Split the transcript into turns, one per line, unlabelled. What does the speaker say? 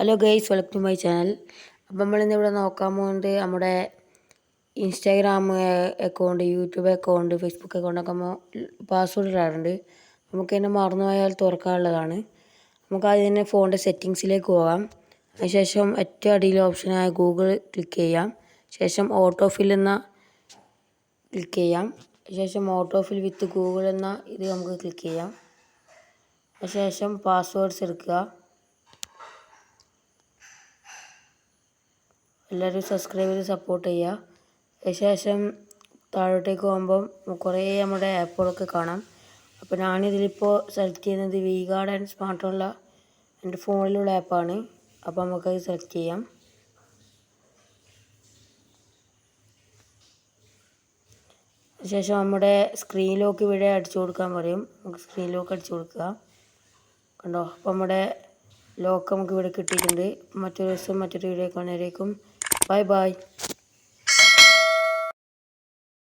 Hello guys welcome to my channel അപ്പം നമ്മളിന്ന് ഇവിടെ നോക്കാൻ പോകുന്നത് നമ്മുടെ Instagram account YouTube account Facebook അക്കൗണ്ടൊക്കെ password ഇടാറുണ്ട്. നമുക്ക് തന്നെ മറന്നുപോയാൽ തുറക്കാനുള്ളതാണ്. നമുക്ക് ആദ്യം തന്നെ ഫോണിന്റെ സെറ്റിങ്സിലേക്ക് പോകാം. അതിനുശേഷം ഏറ്റവും അടിയിലെ ഓപ്ഷനായ ഗൂഗിൾ ക്ലിക്ക് ചെയ്യാം. ശേഷം ഓട്ടോ ഫിൽ എന്ന ക്ലിക്ക് ചെയ്യാം. ശേഷം ഓട്ടോ ഫിൽ വിത്ത് ഗൂഗിൾ എന്ന ഇത് നമുക്ക് ക്ലിക്ക് ചെയ്യാം. അതിനുശേഷം പാസ്വേഡ്സ് എടുക്കുക. എല്ലാവരും സബ്സ്ക്രൈബ് ചെയ്ത് സപ്പോർട്ട് ചെയ്യുക. അതിനുശേഷം താഴോട്ടേക്ക് പോകുമ്പം കുറേ നമ്മുടെ ആപ്പുകളൊക്കെ കാണാം. അപ്പോൾ ഞാനിതിലിപ്പോൾ സെലക്ട് ചെയ്യുന്നത് വി ഗാർഡ് ആൻഡ് സ്മാർട്ടുള്ള എന്റെ ഫോണിലുള്ള ആപ്പാണ് അപ്പോൾ നമുക്കത് സെലക്ട് ചെയ്യാം. ശേഷം നമ്മുടെ സ്ക്രീൻ ലോക്ക് ഇവിടെ അടിച്ചു കൊടുക്കാൻ പറയും. നമുക്ക് സ്ക്രീൻ ലോക്ക് അടിച്ചു കൊടുക്കുക. കണ്ടോ? അപ്പോൾ നമ്മുടെ ലോക്ക് നമുക്ക് ഇവിടെ കിട്ടിയിട്ടുണ്ട്. മറ്റൊരു ദിവസം മറ്റൊരു വീഡിയോ കാണുന്നവരേക്കും Bye bye.